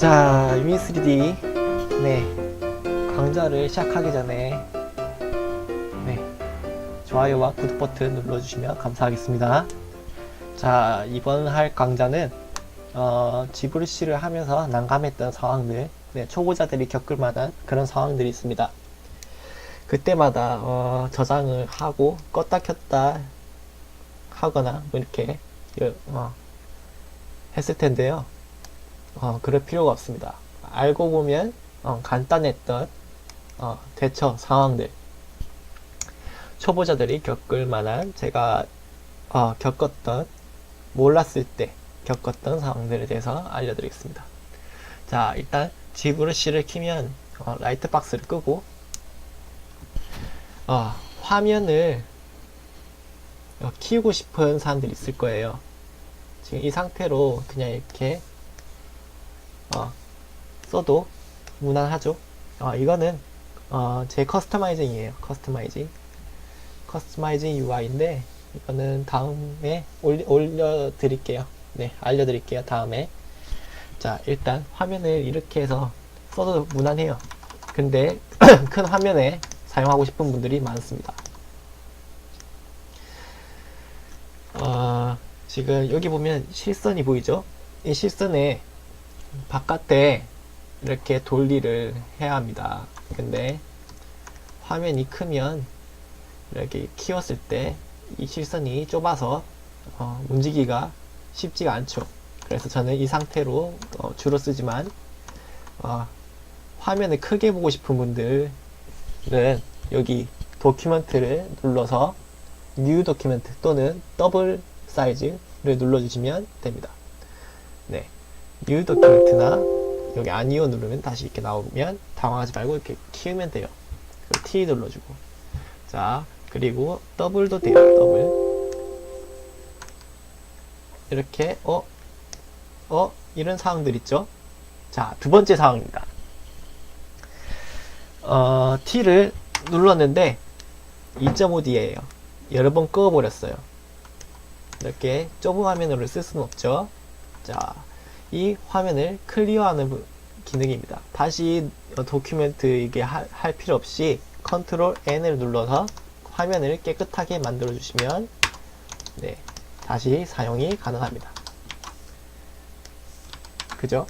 자, 유미 3D 네 강좌를 시작하기 전에 네 좋아요와 구독 버튼 눌러 주시면 감사하겠습니다. 자, 이번 할 강좌는 어, 지브리쉬를 하면서 난감했던 상황들, 네, 초보자들이 겪을 만한 그런 상황들이 있습니다. 그때마다 어, 저장을 하고 껐다 켰다 하거나 뭐 이렇게 어, 했을 텐데요. 어, 그럴 필요가 없습니다. 알고 보면 어, 간단했던 어, 대처 상황들 초보자들이 겪을 만한 제가 어, 겪었던 몰랐을 때 겪었던 상황들에 대해서 알려드리겠습니다. 자 일단 지브르시를 키면 어, 라이트 박스를 끄고 어, 화면을 어, 키우고 싶은 사람들이 있을 거예요. 지금 이 상태로 그냥 이렇게 어, 써도 무난하죠. 어, 이거는 어, 제 커스터마이징이에요. 커스터마이징. 커스터마이징 UI인데 이거는 다음에 올리, 올려드릴게요. 네, 알려드릴게요. 다음에. 자, 일단 화면을 이렇게 해서 써도 무난해요. 근데 큰 화면에 사용하고 싶은 분들이 많습니다. 어, 지금 여기 보면 실선이 보이죠? 이 실선에 바깥에 이렇게 돌리를 해야 합니다. 근데 화면이 크면 이렇게 키웠을 때 이 실선이 좁아서 어, 움직이기가 쉽지가 않죠. 그래서 저는 이 상태로 어, 주로 쓰지만 어, 화면을 크게 보고 싶은 분들은 여기 도큐멘트를 눌러서 뉴 도큐멘트 또는 더블 사이즈를 눌러주시면 됩니다. 네. 뉴 도큐멘트나 여기 아니오 누르면 다시 이렇게 나오면 당황하지 말고 이렇게 키우면 돼요. 그리고 T 눌러주고. 자, 그리고 더블도 돼요. 더블. 이렇게, 어, 어, 이런 상황들 있죠? 자, 두 번째 상황입니다. 어, T를 눌렀는데 2.5D예요. 여러 번 꺼버렸어요. 이렇게 좁은 화면으로 쓸 수는 없죠. 자, 이 화면을 클리어하는 부- 기능입니다. 다시 어, 도큐멘트 이게 하- 할 필요 없이 컨트롤 N을 눌러서 화면을 깨끗하게 만들어 주시면 네, 다시 사용이 가능합니다. 그죠?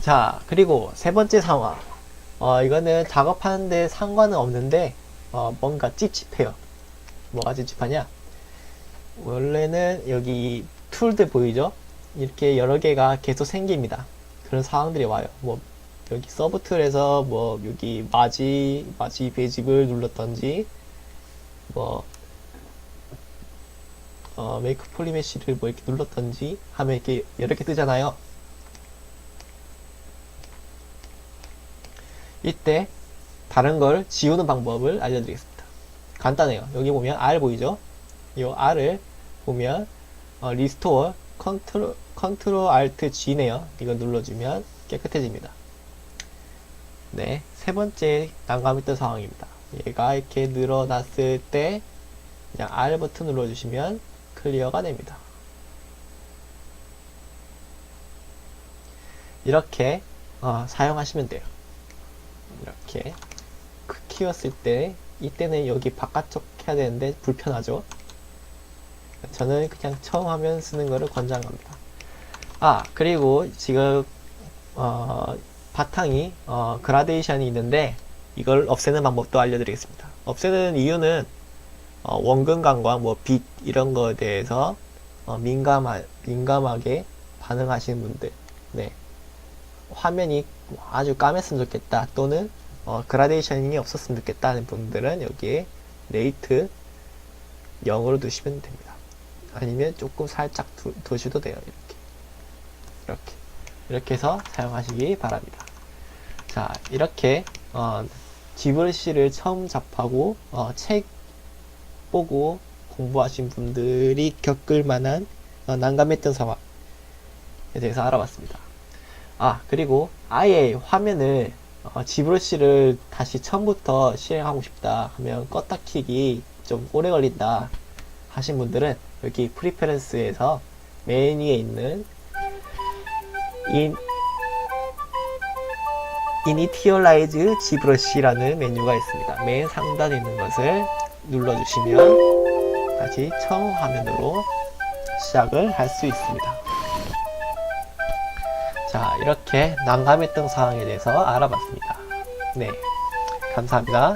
자, 그리고 세 번째 상황. 어, 이거는 작업하는데 상관은 없는데, 어, 뭔가 찝찝해요. 뭐가 찝찝하냐? 원래는 여기 툴들 보이죠? 이렇게 여러 개가 계속 생깁니다. 그런 상황들이 와요. 뭐, 여기 서브 툴에서 뭐, 여기 마지, 마지 배집을 눌렀던지, 뭐, 어, 메이크 폴리메시를 뭐 이렇게 눌렀던지 하면 이렇게 여러 개 뜨잖아요. 이때 다른 걸 지우는 방법을 알려드리겠습니다. 간단해요. 여기 보면 R 보이죠? 이 R을 보면 어, 리스토어 컨트롤 컨트롤 알트 G네요. 이거 눌러주면 깨끗해집니다. 네, 세 번째 난감했던 상황입니다. 얘가 이렇게 늘어났을 때 그냥 R 버튼 눌러주시면 클리어가 됩니다. 이렇게 어, 사용하시면 돼요. 이렇게 크- 키웠을 때 이때는 여기 바깥쪽 해야 되는데 불편하죠. 저는 그냥 처음 화면 쓰는 거를 권장합니다. 아 그리고 지금 어, 바탕이 어, 그라데이션이 있는데 이걸 없애는 방법도 알려드리겠습니다. 없애는 이유는 어, 원근감과 뭐 빛 이런 거에 대해서 어, 민감하, 민감하게 반응하시는 분들, 네 화면이 아주 까맸으면 좋겠다 또는 어, 그라데이션이 없었으면 좋겠다 하는 분들은 여기에 레이트 0으로 두시면 됩니다. 아니면 조금 살짝 두, 두셔도 돼요. 이렇게 이렇게 이렇게 해서 사용하시기 바랍니다. 자 이렇게 어, 지브리쉬를 처음 접하고 어, 책 보고 공부하신 분들이 겪을 만한 어, 난감했던 상황에 대해서 알아봤습니다. 아 그리고 아예 화면을 어, 지브러쉬를 다시 처음부터 실행하고 싶다 하면 껐다 키기 좀 오래 걸린다 하신 분들은 여기 프리페런스에서 메뉴에 있는 인 이니티얼라이즈 지브러시라는 메뉴가 있습니다. 맨 상단에 있는 것을 눌러주시면 다시 처음 화면으로 시작을 할 수 있습니다. 자, 이렇게 난감했던 사항에 대해서 알아봤습니다. 네, 감사합니다.